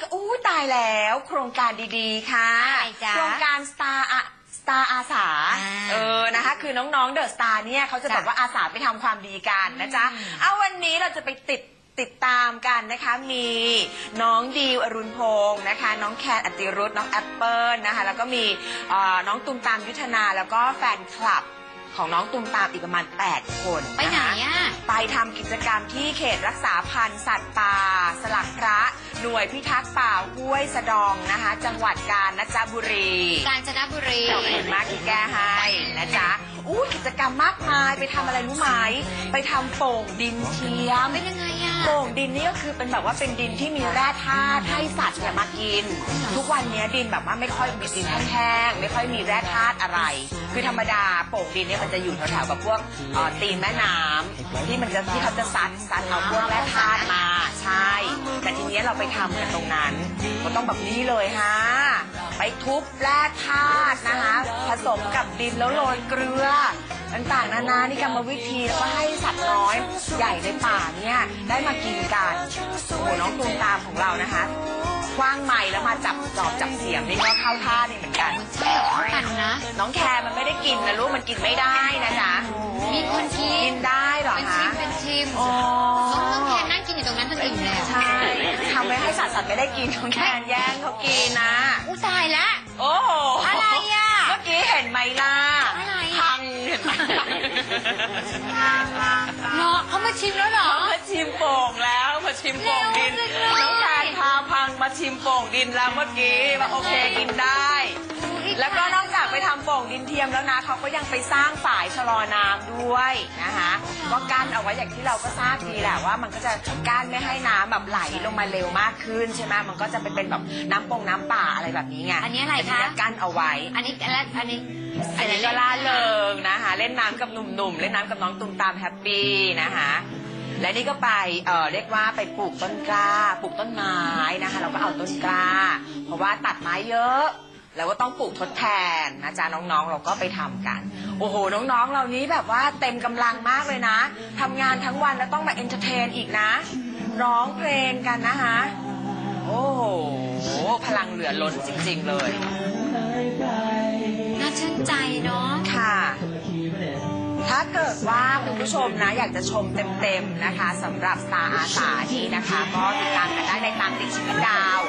ก็อู้ตายแล้ว โครงการดีๆค่ะ อะไรจ๊ะโครงการ Star อะ Star อาสาอ่าเออนะคะ คือน้องๆเดอะสตาร์เนี่ยเขาจะจ้ะแบบว่าอาสาไปทำความดีกันนะจ๊ะ อืม เอาวันนี้เราจะไปติดติดตามกันนะคะ มีน้องดิวอรุณพงศ์นะคะ น้องแคนอติรุธน้องแอปเปิลนะคะ แล้วก็มีเอ่อน้องตุมตามยุทธนาแล้วก็แฟนคลับของน้องตุมตามอีกประมาณ 8 คนไปไหนนะคะ อะ ไปทำกิจกรรมที่เขตรักษาพันธุ์สัตว์ป่า สลักพระห น่วยพิทักษ์ป่าห้วยสะดองนะคะ จังหวัดกาญจนบุรีกาญจนบุรีขอบคุณมากที่แก้ให้นะจ๊ะอู้กิจกรรมมากมายไปทำอะไรรู้ไหมไปทำโป่งดินเทียมเป็นยังไงอะโป่งดินนี่ก็คือเป็นแบบว่าเป็นดินที่มีแร่ธาตุให้สัตว์เนี่ยมากิน ทุกวันนี้ดินแบบว่าไม่ค่อยมีดินแห้งๆไม่ค่อยมีแร่ธาตุอะไร คือธรรมดาโป่งดินเนี่ยมันจะอยู่แถวๆกับพวกเอ่อตีนแม่น้ำที่มันจะที่เขาจะซัดซัดเอาพวกแร่ธาตุมาใช่แต่ที นี้เราไปทำกันตรงนั้นก็ต้องแบบนี้เลยฮะ ไปทุบแร่ธาตุนะคะ ผสมกับดินแล้วโรยเกลือต่างๆนานานี่กรรมวิธีแล้วก็ให้สัตว์น้อยใหญ่ในป่าเนี่ยได้มากินกันโอ้โหน้องตูมตามของเรานะคะคว้างไม้แล้วมาจับจอบจับเสียงนี่ก็เข้าท่านี่เหมือนกันใช่เหรอกันนะ น้องแคร์มันไม่ได้กินนะลูกมันกินไม่ได้นะจ๊ะมีคนกิกินนได้เหรอเป็นคะชิมเป็นชิมอ๋อน้องน้องแคนนั่งกินอยู่ตร สัตว์สัตว์ไม่ได้กินน้องแคนแย่งเขากินนะ อุ้ตายละ โอ้โหอะไรอะ เมื่อกี้เห็นไหมล่ะอะไรพังเห็นไหมเหรอเขามาชิมแล้วเหรอ มาชิมโป่งแล้วมาชิมโป่งดิน เร็วจังเลย น้องแทนพาพังมาชิมโป่งดินแล้วเมื่อกี้ว่าโอเคกินได้ แล้วก็นอกจากไปทำโป่งดินเทียมแล้วนะเขาก็ยังไปสร้างฝายชะลอน้ำด้วยนะคะก็กั้นเอาไว้อย่างที่เราก็ทราบดีแหละว่า มันก็จะกั้นไม่ให้น้ำแบบไหลลงมาเร็วมากขึ้นใช่ไหมมันก็จะเป็นเป็นแบบน้ำปงน้ำป่าอะไรแบบนี้ไงอันนี้อะไรคะนนี้กั้นเอาไว้ อันนี้และอันนี้อันนี้ก็ล่าเริงนะคะ เล่นน้ำกับหนุ่มๆเล่นน้ำกับน้องตุมตามแฮปปี้นะคะและนี่ก็ไปเอ่อเรียกว่าไปปลูกต้นกล้า ปลูกต้นไม้นะคะ เราก็เอาต้นกล้า เพราะว่าตัดไม้เยอะ แล้วก็ต้องปลูกทดแทนนะจ๊ะน้องๆ เราก็ไปทำกัน โอ้โห น้องๆ เหล่านี้แบบว่าเต็มกำลังมากเลยนะทำงานทั้งวันแล้วต้องมาเอนเตอร์เทนอีกนะ ร้องเพลงกันนะคะโอ้โห พลังเหลือล้นจริง ๆ เลย น่าชื่นใจเนาะ ค่ะ ถ้าเกิดว่าคุณผู้ชมนะ อยากจะชมเต็ม ๆ นะคะสำหรับสตาร์อาสานี้นะคะ ก็ติดตามกันได้ในตามติดชีวิตดาว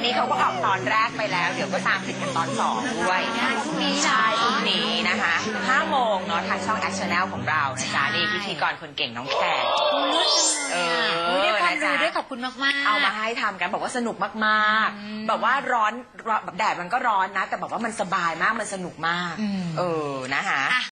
วันนี้เขาก็ออกตอนแรกไปแล้ว เดี๋ยวก็ตามติดกันตอนสองด้วยได้พรุ่งนี้เหรอใช่พรุ่งนี้นะคะ5โมงเนาะทางช่อง a c t i o n a l ของเรานะจ๊ะนี่พิธีกรคนเก่งน้องแขกเออได้ความนะจ๊ะรู้ด้วยขอบคุณมากๆเอามาให้ทำกันบอกว่าสนุกมากอืมๆแบบว่าร้อนร้อนแบบแดดมันก็ร้อนนะ แต่แบบว่ามันสบายมากมันสนุกมากอืมเออนะคะ